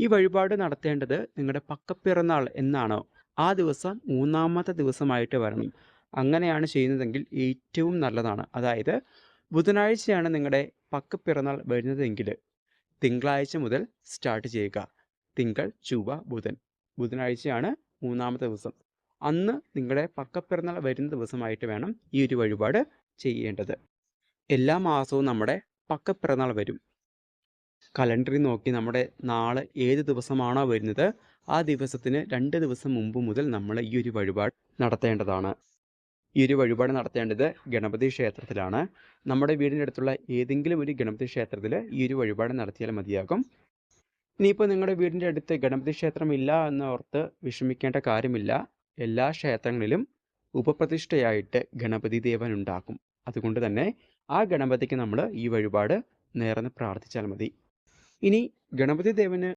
ഈ വഴിപാട് നടത്തേണ്ടത് നിങ്ങളുടെ പക്കപ്പിറന്നാൾ എന്നാണോ. ആ ദിവസം മൂന്നാമത്തെ ദിവസമായിട്ട് വരണം. അങ്ങനെയാണ് ചെയ്യുന്നതെങ്കിൽ ഏറ്റവും നല്ലതാണ്. അതായത് ബുധനാഴ്ചയാണ് നിങ്ങളുടെ പക്കപ്പിറന്നാൾ വരുന്നതെങ്കിൽ തിങ്കളാഴ്ച മുതൽ സ്റ്റാർട്ട് ചെയ്യുക. തിങ്കൾ ചൊവ്വ ബുധൻ. ബുധനാഴ്ചയാണ് മൂന്നാമത്തെ ദിവസം. അന്ന് നിങ്ങളുടെ പക്കപ്പിറന്നാൾ വരുന്ന ദിവസമായിട്ട് വേണം ഈ ഒരു വഴിപാട് ചെയ്യേണ്ടത്. എല്ലാ മാസവും നമ്മുടെ പക്കപ്പിറന്നാൾ വരും. കലണ്ടറിൽ നോക്കി നമ്മുടെ നാളെ ഏത് ദിവസമാണോ വരുന്നത് ആ ദിവസത്തിന് രണ്ട് ദിവസം മുമ്പ് മുതൽ നമ്മൾ ഈ ഒരു വഴിപാട് നടത്തേണ്ടതാണ്. ഈ ഒരു വഴിപാട് നടത്തേണ്ടത് ഗണപതി ക്ഷേത്രത്തിലാണ്. നമ്മുടെ വീടിന്റെ അടുത്തുള്ള ഏതെങ്കിലും ഒരു ഗണപതി ക്ഷേത്രത്തിൽ ഈ ഒരു വഴിപാട് നടത്തിയാൽ മതിയാകും. ഇനിയിപ്പോൾ നിങ്ങളുടെ വീടിന്റെ അടുത്ത് ഗണപതി ക്ഷേത്രം ഇല്ല എന്നോർത്ത് വിഷമിക്കേണ്ട കാര്യമില്ല. എല്ലാ ക്ഷേത്രങ്ങളിലും ഉപപ്രതിഷ്ഠയായിട്ട് ഗണപതി ദേവൻ ഉണ്ടാക്കും അതുകൊണ്ട് തന്നെ ആ ഗണപതിക്ക് നമ്മൾ ഈ വഴിപാട് നേർന്ന് പ്രാർത്ഥിച്ചാൽ മതി. ഇനി ഗണപതി ദേവന്